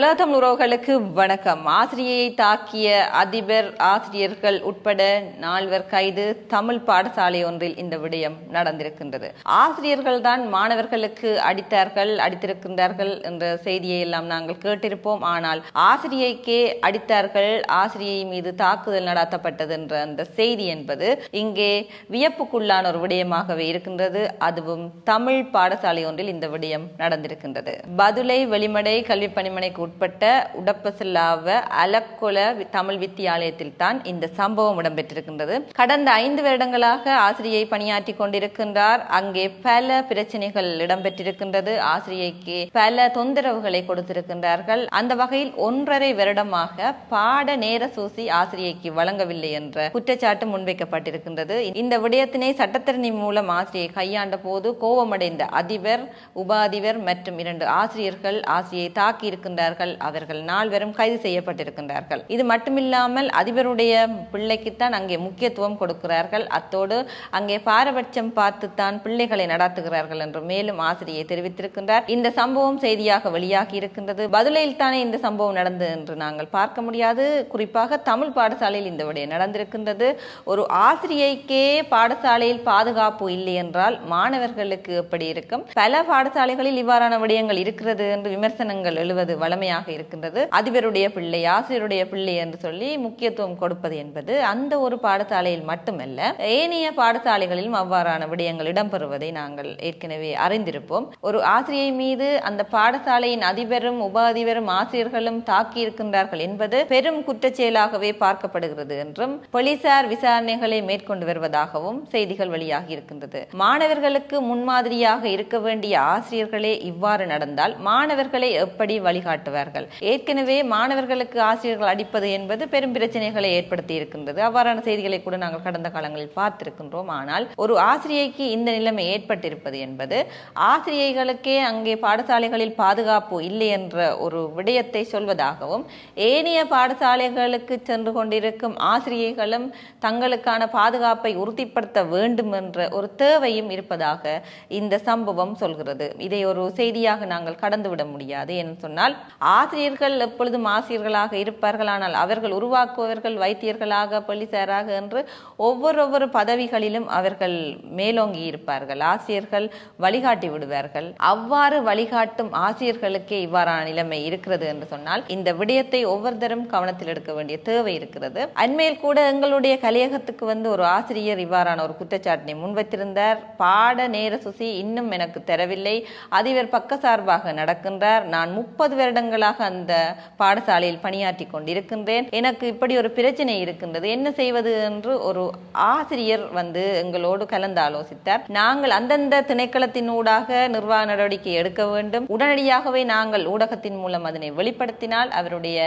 உலகத்தமிழ் உறவுகளுக்கு வணக்கம். ஆசிரியையை தாக்கிய அதிபர் ஆசிரியர்கள் உட்பட நால்வர் கைது தமிழ் பாடசாலை ஒன்றில் இந்த விடயம் நடந்திருக்கின்றது. ஆசிரியர்கள் தான் மாணவர்களுக்கு அடித்தார்கள் அடித்திருக்கின்றார்கள் என்ற செய்தியை எல்லாம் நாங்கள் கேட்டிருப்போம். ஆனால் ஆசிரியைக்கே அடித்தார்கள் ஆசிரியை மீது தாக்குதல் நடாத்தப்பட்டது என்ற அந்த செய்தி என்பது இங்கே வியப்புக்குள்ளான ஒரு விடயமாகவே இருக்கின்றது. அதுவும் தமிழ் பாடசாலை ஒன்றில் இந்த விடயம் நடந்திருக்கின்றது. பதுளை வெளிமடை கல்வி பணிமனைக்கு உட்பட்ட உடப்பசில்லாவ அலக்குல தமிழ் வித்தியாலயத்தில் தான் இந்த சம்பவம் இடம்பெற்றிருக்கின்றது. கடந்த ஐந்து வருடங்களாக ஆசிரியை பணியாற்றி கொண்டிருக்கின்றார். அங்கே பல பிரச்சனைகள் இடம்பெற்றிருக்கின்றது. ஆசிரியைக்கு பல தொந்தரவுகளை கொடுத்திருக்கின்றார்கள். அந்த வகையில் ஒன்றரை வருடமாக பாட நேர சூசி ஆசிரியைக்கு வழங்கவில்லை என்ற குற்றச்சாட்டு முன்வைக்கப்பட்டிருக்கின்றது. இந்த விடயத்தினை சட்டத்தரணி மூலம் ஆசிரியை கையாண்ட போது கோபமடைந்த அதிபர் உபாதிபர் மற்றும் இரண்டு ஆசிரியர்கள் ஆசிரியை தாக்கி இருக்கின்றார்கள் அவர்கள் நால்வரும் கைது செய்யப்பட்டிருக்கின்றார்கள். இது மட்டுமில்லாமல் அதிபருடைய பிள்ளைக்குத்தான் அங்கே முக்கியத்துவம் கொடுக்கிறார்கள். அத்தோடு அங்கே பாரபட்சம் பார்த்துத்தான் பிள்ளைகளை நடத்துகிறார்கள் என்று மேலும் ஆசிரியை தெரிவித்திருக்கின்றார். இந்த சம்பவம் செய்தியாக வெளியாகி இருக்கின்றது. பதிலையில் தானே இந்த சம்பவம் நடந்தது என்று நாங்கள் பார்க்க முடியாது. குறிப்பாக தமிழ் பாடசாலையில் இந்த விடயம் நடந்திருக்கின்றது. ஒரு ஆசிரியைக்கே பாடசாலையில் பாதுகாப்பு இல்லை என்றால் மாணவர்களுக்கு எப்படி இருக்கும்? பல பாடசாலைகளில் இவ்வாறான விடயங்கள் இருக்கிறது என்று விமர்சனங்கள் எழுவது வளமையாக இருக்கின்றது. அதிபருடைய பிள்ளை ஆசிரியருடைய பிள்ளை என்று சொல்லி முக்கியத்துவம் கொடுப்பது என்பது அந்த ஒரு பாடசாலையில் மட்டுமல்ல ஏனைய பாடசாலைகளிலும் அவ்வாறான விடயங்கள் இடம்பெறுவதை நாங்கள் ஏற்கனவே அறிந்திருப்போம். ஒரு ஆசிரியை மீது அந்த பாடசாலையின் அதிபரும் உப அதிபரும் ஆசிரியர்களும் தாக்கி இருக்கின்றார்கள் என்பது பெரும் குற்றச்செயலாகவே பார்க்கப்படுகிறது என்றும் போலீசார் விசாரணைகளை மேற்கொண்டு வருவதாகவும் செய்திகள் வெளியாகி இருக்கின்றது. மாணவர்களுக்கு முன்மாதிரியாக இருக்க வேண்டிய ஆசிரியர்களே இவ்வாறு நடந்தால் மாணவர்களை எப்படி வழிகாட்டுவார்கள் ஏற்கனவே மாணவர்களுக்கு ஆசிரியர்கள் அடிப்பது என்பது பெரும் பிரச்சனைகளை ஏற்படுத்தி இருக்கின்றது. அவ்வாறான செய்திகளை கூட நாங்கள் கடந்த காலங்களில் பார்த்திருக்கின்றோம். ஆனால் ஒரு ஆசிரியைக்கு இந்த நிலைமை ஏற்பட்டிருப்பது என்பது ஆசிரியைகளுக்கே அங்கே பாடசாலைகளில் பாதுகாப்பு இல்லை என்ற ஒரு விடயத்தை சொல்வதாகவும் ஏனைய பாடசாலைகளுக்கு சென்று கொண்டிருக்கும் ஆசிரியைகளும் தங்களுக்கான பாதுகாப்பை உறுதிப்படுத்த வேண்டும் என்ற ஒரு தேவையும் இருப்பதாக இந்த சம்பவம் சொல்கிறது. இதை ஒரு செய்தியாக நாங்கள் கடந்துவிட முடியாது. என்று சொன்னால் ஆசிரியர்கள் எப்பொழுதும் ஆசிரியர்களாக இருப்பார்கள் ஆனால் அவர்கள் உருவாக்குவர்கள் வைத்தியர்களாக போலீசாராக என்று ஒவ்வொரு ஒவ்வொரு பதவிகளிலும் அவர்கள் மேலோங்கி இருப்பார்கள். ஆசிரியர்கள் வழிகாட்டி விடுவார்கள். அவ்வாறு வழிகாட்டும் ஆசிரியர்களுக்கே இவ்வாறான நிலைமை இருக்கிறது என்று சொன்னால் இந்த விடயத்தை ஒவ்வொருத்தரும் கவனத்தில் எடுக்க வேண்டிய தேவை இருக்கிறது. அண்மையில் கூட எங்களுடைய கலையகத்துக்கு வந்து ஒரு ஆசிரியர் இவ்வாறான ஒரு குற்றச்சாட்டினை முன்வைத்திருந்தார். பாட நேர சுசி இன்னும் எனக்கு தரவில்லை. அதிபர் பக்கசார்பாக நடக்கின்றார். நான் முப்பது வருடங்கள் வருடங்களாக அந்த பாடசாலையில் பணியாற்றி கொண்டிருக்கின்றேன். எனக்கு இப்படி ஒரு பிரச்சனை இருக்கின்றது. என்ன செய்வது என்று ஒரு ஆசிரியர் வந்து எங்களோடு கலந்து ஆலோசித்தார் நாங்கள் அந்தந்த திணைக்களத்தினூடாக நிர்வாக நடவடிக்கை எடுக்க வேண்டும். உடனடியாகவே நாங்கள் ஊடகத்தின் மூலம் அதனை வெளிப்படுத்தினால் அவருடைய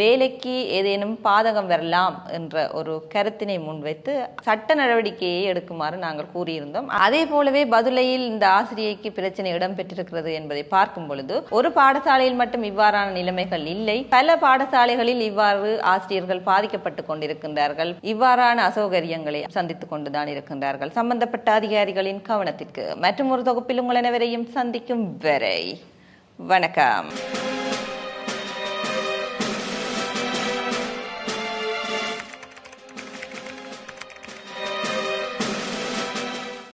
வேலைக்கு ஏதேனும் பாதகம் வரலாம் என்ற ஒரு கருத்தினை முன்வைத்து சட்ட நடவடிக்கையை எடுக்குமாறு நாங்கள் கூறியிருந்தோம். அதே போலவே பதுளையில் இந்த ஆசிரியைக்கு பிரச்சனை இடம்பெற்றிருக்கிறது என்பதை பார்க்கும் பொழுது ஒரு பாடசாலையில் மட்டும் இவ்வாறான நிலைமைகள் இல்லை. பல பாடசாலைகளில் இவ்வாறு ஆசிரியர்கள் பாதிக்கப்பட்டு கொண்டிருக்கின்றார்கள். இவ்வாறான அசௌகரியங்களை சந்தித்துக் கொண்டுதான் இருக்கின்றார்கள். சம்பந்தப்பட்ட அதிகாரிகளின் கவனத்திற்கு மற்றும் ஒரு தொகுப்பில் உங்கள் அனைவரையும் சந்திக்கும் வரை வணக்கம்.